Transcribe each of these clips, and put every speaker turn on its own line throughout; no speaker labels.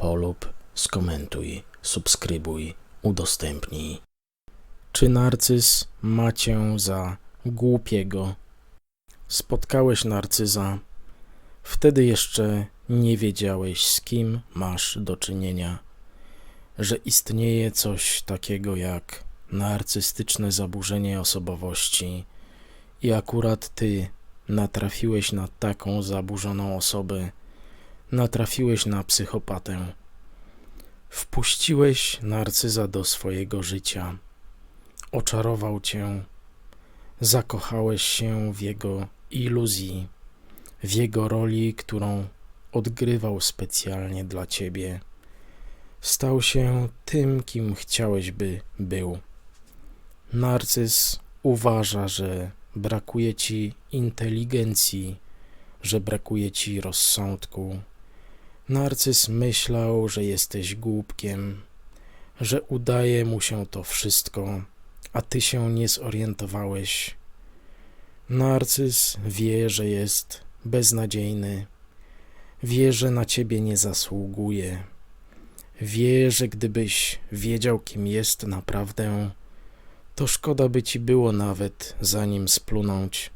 polub, skomentuj, subskrybuj, udostępnij. Czy narcyz ma cię za głupiego? Spotkałeś narcyza, wtedy jeszcze nie wiedziałeś z kim masz do czynienia, że istnieje coś takiego jak narcystyczne zaburzenie osobowości i akurat ty natrafiłeś na taką zaburzoną osobę, natrafiłeś na psychopatę. Wpuściłeś narcyza do swojego życia, oczarował cię, zakochałeś się w jego iluzji, w jego roli, którą odgrywał specjalnie dla ciebie. Stał się tym, kim chciałeś, by był. Narcyz uważa, że brakuje ci inteligencji, że brakuje ci rozsądku. Narcyz myślał, że jesteś głupkiem, że udaje mu się to wszystko, a ty się nie zorientowałeś. Narcyz wie, że jest beznadziejny, wie, że na ciebie nie zasługuje, wie, że gdybyś wiedział, kim jest naprawdę, to szkoda by ci było nawet zanim splunąć.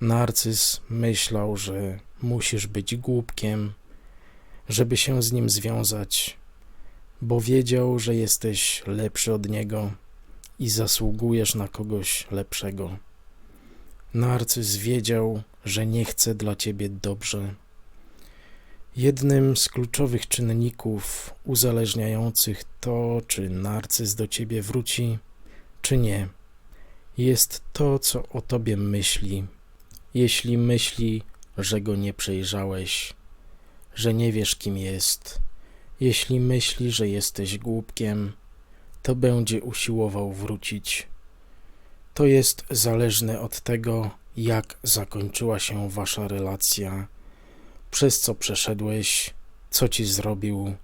Narcyz myślał, że musisz być głupkiem, żeby się z nim związać, bo wiedział, że jesteś lepszy od niego i zasługujesz na kogoś lepszego. Narcyz wiedział, że nie chce dla ciebie dobrze. Jednym z kluczowych czynników uzależniających to, czy narcyz do ciebie wróci, czy nie, jest to, co o tobie myśli. Jeśli myśli, że go nie przejrzałeś, że nie wiesz, kim jest, jeśli myśli, że jesteś głupkiem, to będzie usiłował wrócić. To jest zależne od tego, jak zakończyła się wasza relacja, przez co przeszedłeś, co ci zrobił.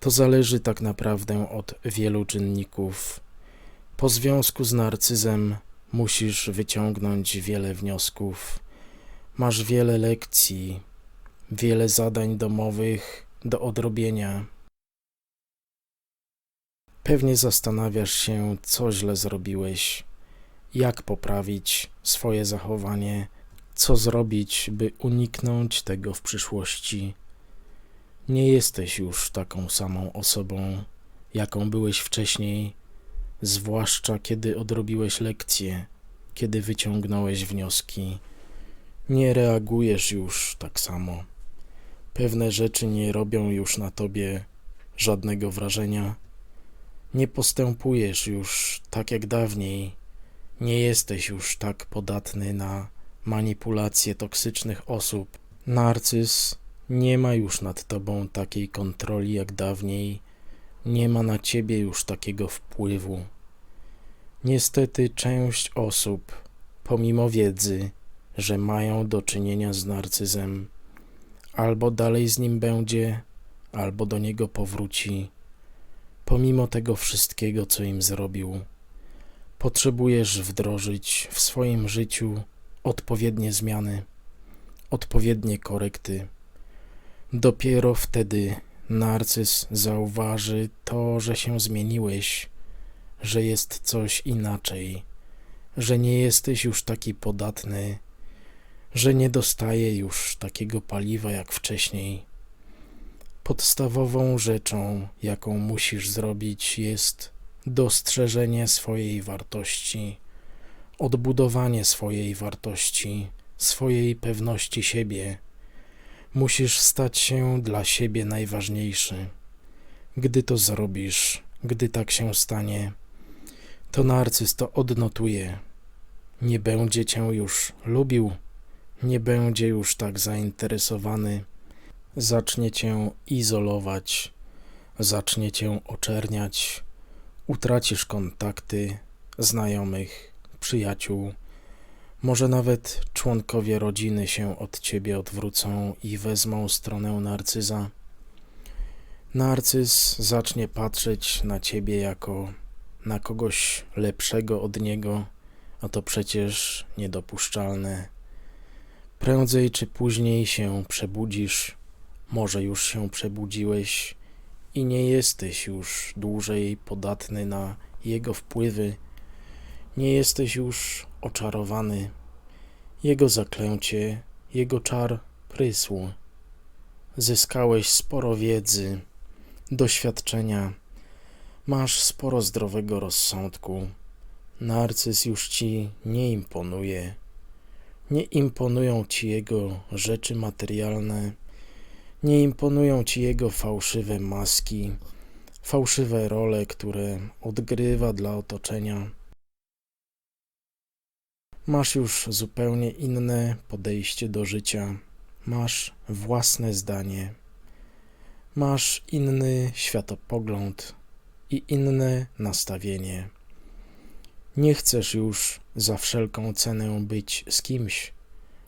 To zależy tak naprawdę od wielu czynników. Po związku z narcyzem musisz wyciągnąć wiele wniosków. Masz wiele lekcji, wiele zadań domowych do odrobienia. Pewnie zastanawiasz się, co źle zrobiłeś, jak poprawić swoje zachowanie, co zrobić, by uniknąć tego w przyszłości. Nie jesteś już taką samą osobą, jaką byłeś wcześniej, zwłaszcza kiedy odrobiłeś lekcje, kiedy wyciągnąłeś wnioski. Nie reagujesz już tak samo. Pewne rzeczy nie robią już na tobie żadnego wrażenia. Nie postępujesz już tak jak dawniej. Nie jesteś już tak podatny na manipulacje toksycznych osób. Narcyz nie ma już nad tobą takiej kontroli jak dawniej. Nie ma na ciebie już takiego wpływu. Niestety część osób, pomimo wiedzy, że mają do czynienia z narcyzem, albo dalej z nim będzie, albo do niego powróci, pomimo tego wszystkiego, co im zrobił. Potrzebujesz wdrożyć w swoim życiu odpowiednie zmiany, odpowiednie korekty. Dopiero wtedy narcyz zauważy to, że się zmieniłeś, że jest coś inaczej, że nie jesteś już taki podatny że nie dostaje już takiego paliwa jak wcześniej. Podstawową rzeczą, jaką musisz zrobić, jest dostrzeżenie swojej wartości, odbudowanie swojej wartości, swojej pewności siebie. Musisz stać się dla siebie najważniejszy. Gdy to zrobisz, gdy tak się stanie, to narcyz to odnotuje. Nie będzie cię już lubił, nie będzie już tak zainteresowany, zacznie cię izolować, zacznie cię oczerniać, utracisz kontakty znajomych, przyjaciół, może nawet członkowie rodziny się od ciebie odwrócą i wezmą stronę narcyza. Narcyz zacznie patrzeć na ciebie jako na kogoś lepszego od niego, a to przecież niedopuszczalne. Prędzej czy później się przebudzisz, może już się przebudziłeś i nie jesteś już dłużej podatny na jego wpływy, nie jesteś już oczarowany. Jego zaklęcie, jego czar prysł. Zyskałeś sporo wiedzy, doświadczenia, masz sporo zdrowego rozsądku. Narcyz już ci nie imponuje. Nie imponują ci jego rzeczy materialne, nie imponują ci jego fałszywe maski, fałszywe role, które odgrywa dla otoczenia. Masz już zupełnie inne podejście do życia, masz własne zdanie, masz inny światopogląd i inne nastawienie. Nie chcesz już za wszelką cenę być z kimś,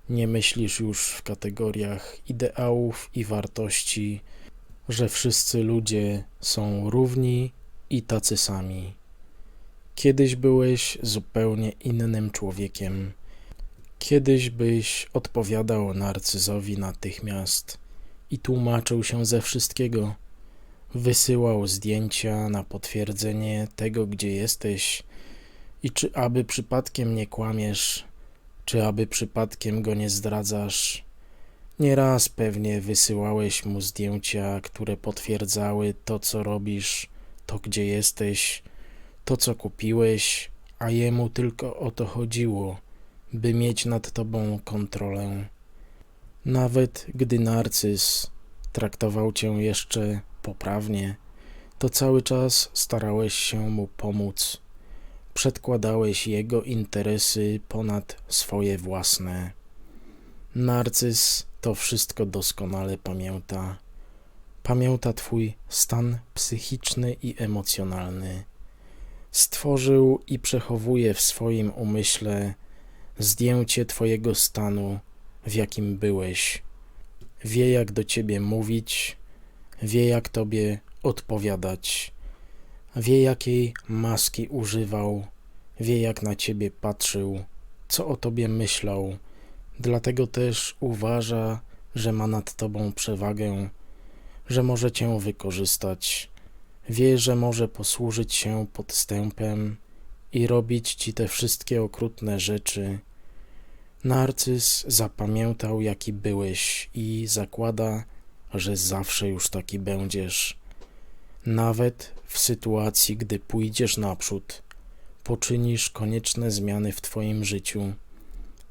nie myślisz już w kategoriach ideałów i wartości, że wszyscy ludzie są równi i tacy sami. Kiedyś byłeś zupełnie innym człowiekiem. Kiedyś byś odpowiadał narcyzowi natychmiast i tłumaczył się ze wszystkiego. Wysyłał zdjęcia na potwierdzenie tego, gdzie jesteś i czy aby przypadkiem nie kłamiesz, czy aby przypadkiem go nie zdradzasz. Nieraz pewnie wysyłałeś mu zdjęcia, które potwierdzały to, co robisz, to, gdzie jesteś, to, co kupiłeś, a jemu tylko o to chodziło, by mieć nad tobą kontrolę. Nawet gdy narcyz traktował cię jeszcze poprawnie, to cały czas starałeś się mu pomóc. Przedkładałeś jego interesy ponad swoje własne. Narcyz to wszystko doskonale pamięta. Pamięta Twój stan psychiczny i emocjonalny stworzył i przechowuje w swoim umyśle zdjęcie Twojego stanu, w jakim byłeś. Wie, jak do Ciebie mówić, wie, jak Tobie odpowiadać, wie, jakiej maski używał, wie, jak na Ciebie patrzył, co o Tobie myślał. Dlatego też uważa, że ma nad Tobą przewagę, że może Cię wykorzystać Wie, że może posłużyć się podstępem i robić ci te wszystkie okrutne rzeczy. Narcyz zapamiętał, jaki byłeś i zakłada, że zawsze już taki będziesz. Nawet w sytuacji, gdy pójdziesz naprzód, poczynisz konieczne zmiany w Twoim życiu,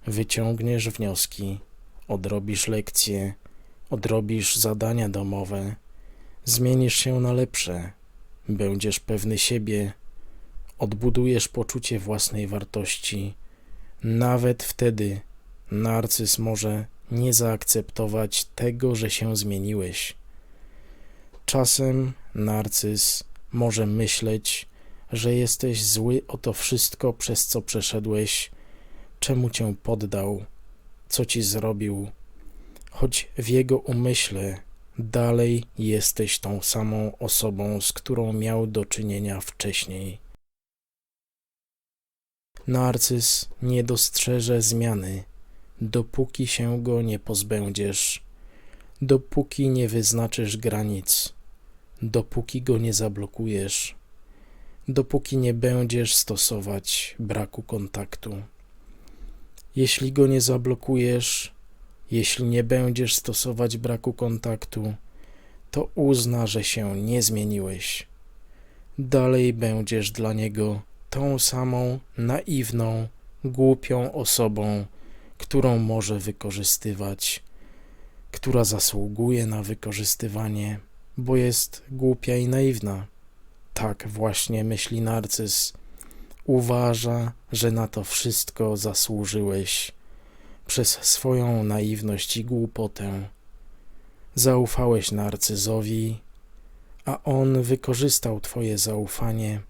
wyciągniesz wnioski, odrobisz lekcje, odrobisz zadania domowe, zmienisz się na lepsze Będziesz pewny siebie, odbudujesz poczucie własnej wartości. Nawet wtedy narcyz może nie zaakceptować tego, że się zmieniłeś. Czasem narcyz może myśleć, że jesteś zły o to wszystko, przez co przeszedłeś, czemu cię poddał, co ci zrobił, choć w jego umyśle dalej jesteś tą samą osobą, z którą miał do czynienia wcześniej. Narcyz nie dostrzeże zmiany, dopóki się go nie pozbędziesz, dopóki nie wyznaczysz granic, dopóki go nie zablokujesz, dopóki nie będziesz stosować braku kontaktu. Jeśli go nie zablokujesz, jeśli nie będziesz stosować braku kontaktu, to uzna, że się nie zmieniłeś. Dalej będziesz dla niego tą samą naiwną, głupią osobą, którą może wykorzystywać, która zasługuje na wykorzystywanie, bo jest głupia i naiwna. Tak właśnie myśli narcyz. Uważa, że na to wszystko zasłużyłeś przez swoją naiwność i głupotę. Zaufałeś narcyzowi, a on wykorzystał Twoje zaufanie,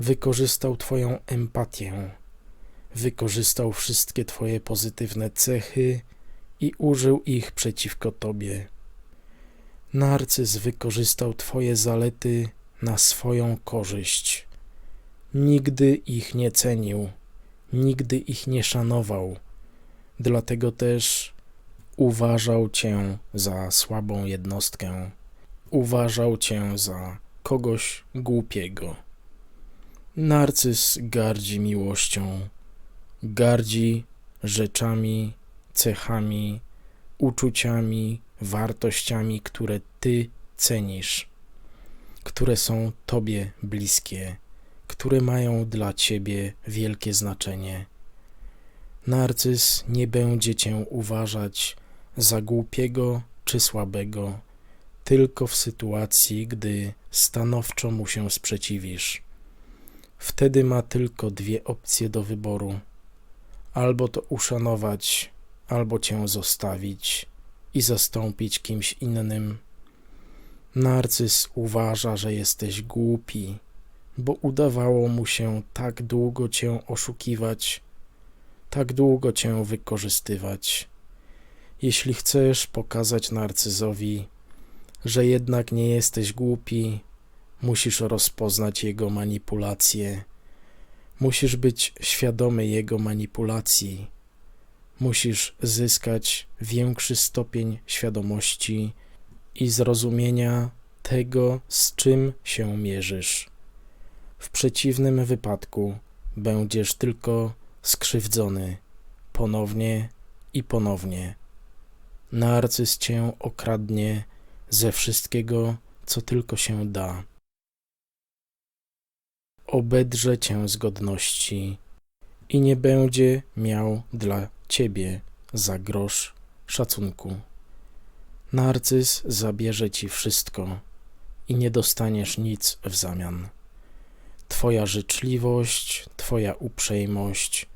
wykorzystał Twoją empatię, wykorzystał wszystkie Twoje pozytywne cechy i użył ich przeciwko Tobie. Narcyz wykorzystał Twoje zalety na swoją korzyść. Nigdy ich nie cenił, nigdy ich nie szanował, dlatego też uważał Cię za słabą jednostkę, uważał Cię za kogoś głupiego. Narcyz gardzi miłością, gardzi rzeczami, cechami, uczuciami, wartościami, które Ty cenisz, które są Tobie bliskie, które mają dla Ciebie wielkie znaczenie. Narcyz nie będzie Cię uważać za głupiego czy słabego, tylko w sytuacji, gdy stanowczo mu się sprzeciwisz. Wtedy ma tylko dwie opcje do wyboru: albo to uszanować, albo cię zostawić i zastąpić kimś innym. Narcyz uważa, że jesteś głupi, bo udawało mu się tak długo cię oszukiwać, tak długo cię wykorzystywać. Jeśli chcesz pokazać narcyzowi, że jednak nie jesteś głupi, musisz rozpoznać jego manipulacje. Musisz być świadomy jego manipulacji. Musisz zyskać większy stopień świadomości i zrozumienia tego, z czym się mierzysz. W przeciwnym wypadku będziesz tylko skrzywdzony ponownie i ponownie. Narcyz cię okradnie ze wszystkiego, co tylko się da. Obedrze cię z godności i nie będzie miał dla ciebie za grosz szacunku. Narcyz zabierze ci wszystko i nie dostaniesz nic w zamian. Twoja życzliwość, Twoja uprzejmość,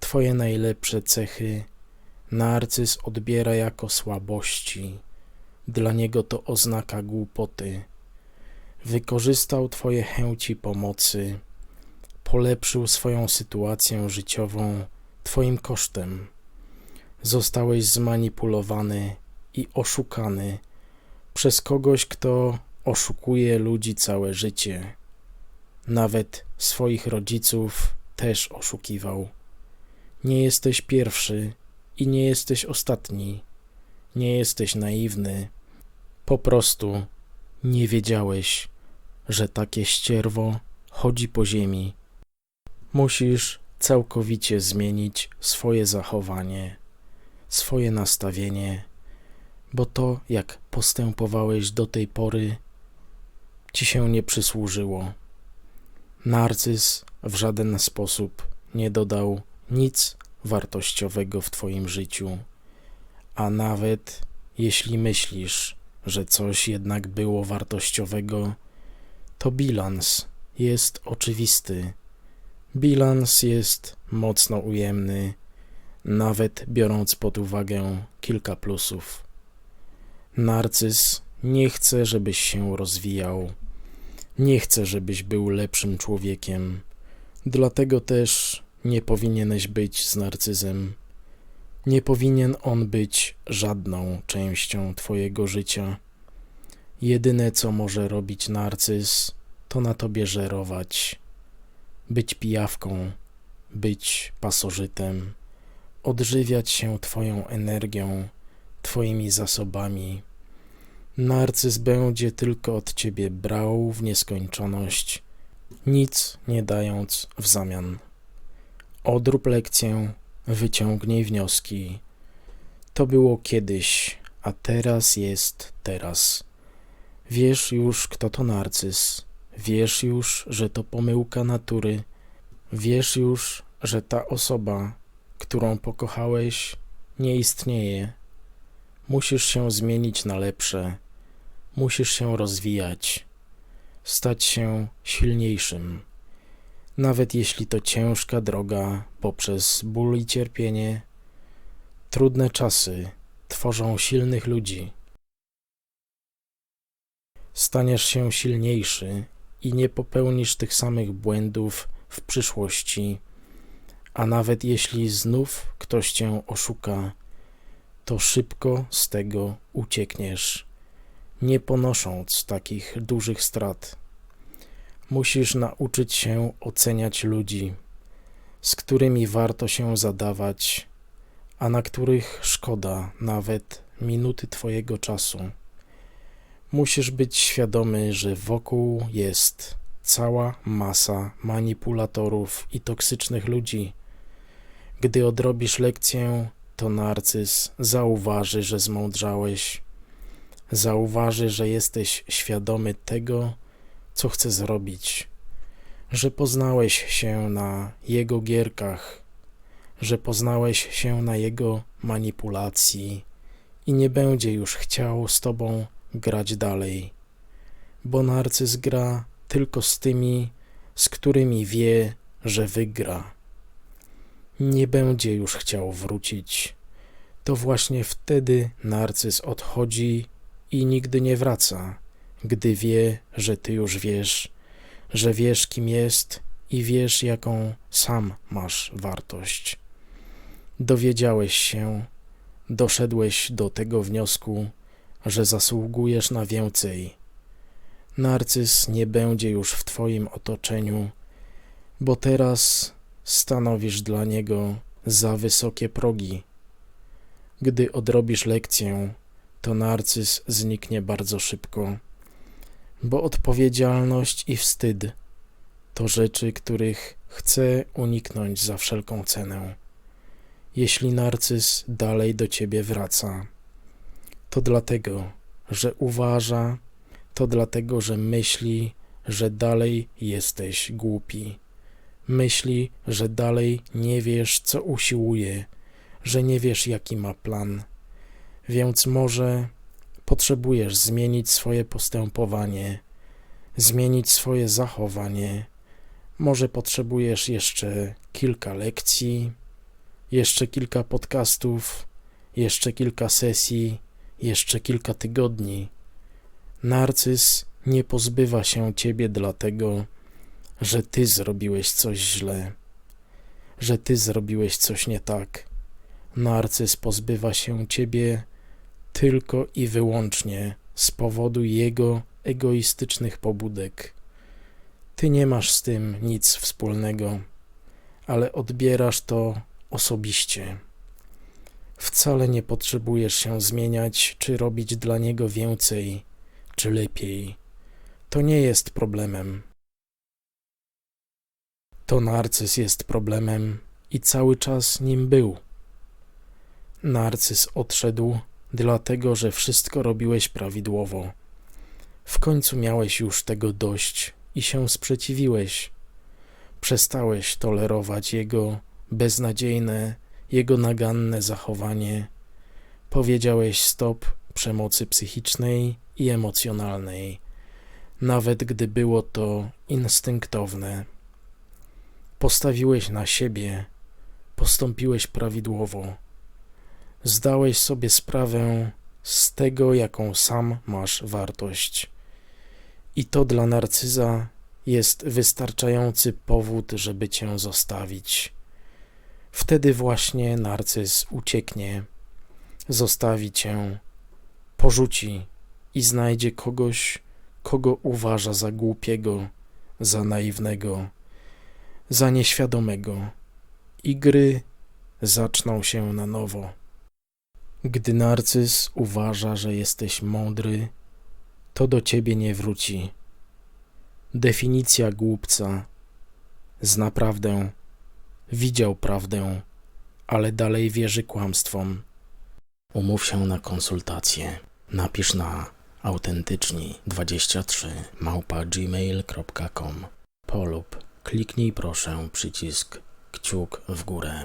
Twoje najlepsze cechy narcyz odbiera jako słabości. Dla niego to oznaka głupoty. Wykorzystał Twoje chęci pomocy, polepszył swoją sytuację życiową Twoim kosztem. Zostałeś zmanipulowany i oszukany przez kogoś, kto oszukuje ludzi całe życie. Nawet swoich rodziców też oszukiwał. Nie jesteś pierwszy i nie jesteś ostatni. Nie jesteś naiwny. Po prostu nie wiedziałeś, że takie ścierwo chodzi po ziemi. Musisz całkowicie zmienić swoje zachowanie, swoje nastawienie, bo to, jak postępowałeś do tej pory, ci się nie przysłużyło. Narcyz w żaden sposób nie dodał nic wartościowego w Twoim życiu, a nawet jeśli myślisz, że coś jednak było wartościowego, to bilans jest oczywisty. Bilans jest mocno ujemny, nawet biorąc pod uwagę kilka plusów. Narcyz nie chce, żebyś się rozwijał, nie chce, żebyś był lepszym człowiekiem, dlatego też nie powinieneś być z narcyzem. Nie powinien on być żadną częścią Twojego życia. Jedyne, co może robić narcyz, to na tobie żerować, być pijawką, być pasożytem, odżywiać się Twoją energią, Twoimi zasobami. Narcyz będzie tylko od Ciebie brał w nieskończoność, nic nie dając w zamian. Odrób lekcję, wyciągnij wnioski. To było kiedyś, a teraz jest teraz. Wiesz już, kto to narcyz. Wiesz już, że to pomyłka natury. Wiesz już, że ta osoba, którą pokochałeś, nie istnieje. Musisz się zmienić na lepsze. Musisz się rozwijać, stać się silniejszym. Nawet jeśli to ciężka droga poprzez ból i cierpienie, trudne czasy tworzą silnych ludzi. staniesz się silniejszy i nie popełnisz tych samych błędów w przyszłości, a nawet jeśli znów ktoś cię oszuka, to szybko z tego uciekniesz, nie ponosząc takich dużych strat. Musisz nauczyć się oceniać ludzi, z którymi warto się zadawać, a na których szkoda nawet minuty Twojego czasu. Musisz być świadomy, że wokół jest cała masa manipulatorów i toksycznych ludzi. Gdy odrobisz lekcję, to narcyz zauważy, że zmądrzałeś. Zauważy, że jesteś świadomy tego, co chce zrobić, że poznałeś się na jego gierkach, że poznałeś się na jego manipulacji i nie będzie już chciał z tobą grać dalej, bo narcyz gra tylko z tymi, z którymi wie, że wygra. Nie będzie już chciał wrócić. To właśnie wtedy narcyz odchodzi i nigdy nie wraca, gdy wie, że ty już wiesz, że wiesz, kim jest i wiesz, jaką sam masz wartość. Dowiedziałeś się, doszedłeś do tego wniosku, że zasługujesz na więcej. Narcyz nie będzie już w Twoim otoczeniu, bo teraz stanowisz dla niego za wysokie progi. Gdy odrobisz lekcję, to narcyz zniknie bardzo szybko, bo odpowiedzialność i wstyd to rzeczy, których chce uniknąć za wszelką cenę. Jeśli narcyz dalej do ciebie wraca, to dlatego, że uważa, to dlatego, że myśli, że dalej jesteś głupi. Myśli, że dalej nie wiesz, co usiłuje, że nie wiesz, jaki ma plan. Więc może potrzebujesz zmienić swoje postępowanie, zmienić swoje zachowanie. Może potrzebujesz jeszcze kilka lekcji, jeszcze kilka podcastów, jeszcze kilka sesji jeszcze kilka tygodni. Narcyz nie pozbywa się ciebie dlatego, że ty zrobiłeś coś źle, że ty zrobiłeś coś nie tak. Narcyz pozbywa się ciebie tylko i wyłącznie z powodu jego egoistycznych pobudek. Ty nie masz z tym nic wspólnego, ale odbierasz to osobiście. Wcale nie potrzebujesz się zmieniać, czy robić dla niego więcej, czy lepiej. To nie jest problemem. To narcyz jest problemem i cały czas nim był. Narcyz odszedł, dlatego że wszystko robiłeś prawidłowo. W końcu miałeś już tego dość i się sprzeciwiłeś. Przestałeś tolerować jego beznadziejne jego naganne zachowanie, powiedziałeś stop przemocy psychicznej i emocjonalnej, nawet gdy było to instynktowne. Postawiłeś na siebie, postąpiłeś prawidłowo. Zdałeś sobie sprawę z tego, jaką sam masz wartość. I to dla narcyza jest wystarczający powód, żeby cię zostawić. Wtedy właśnie narcyz ucieknie, zostawi cię, porzuci i znajdzie kogoś, kogo uważa za głupiego, za naiwnego, za nieświadomego i gry zaczną się na nowo. Gdy narcyz uważa, że jesteś mądry, to do ciebie nie wróci. Definicja głupca zna prawdę Widział prawdę, ale dalej wierzy kłamstwom. Umów się na konsultację. Napisz na autentyczni23 małpa gmail.com polub kliknij proszę przycisk kciuk w górę.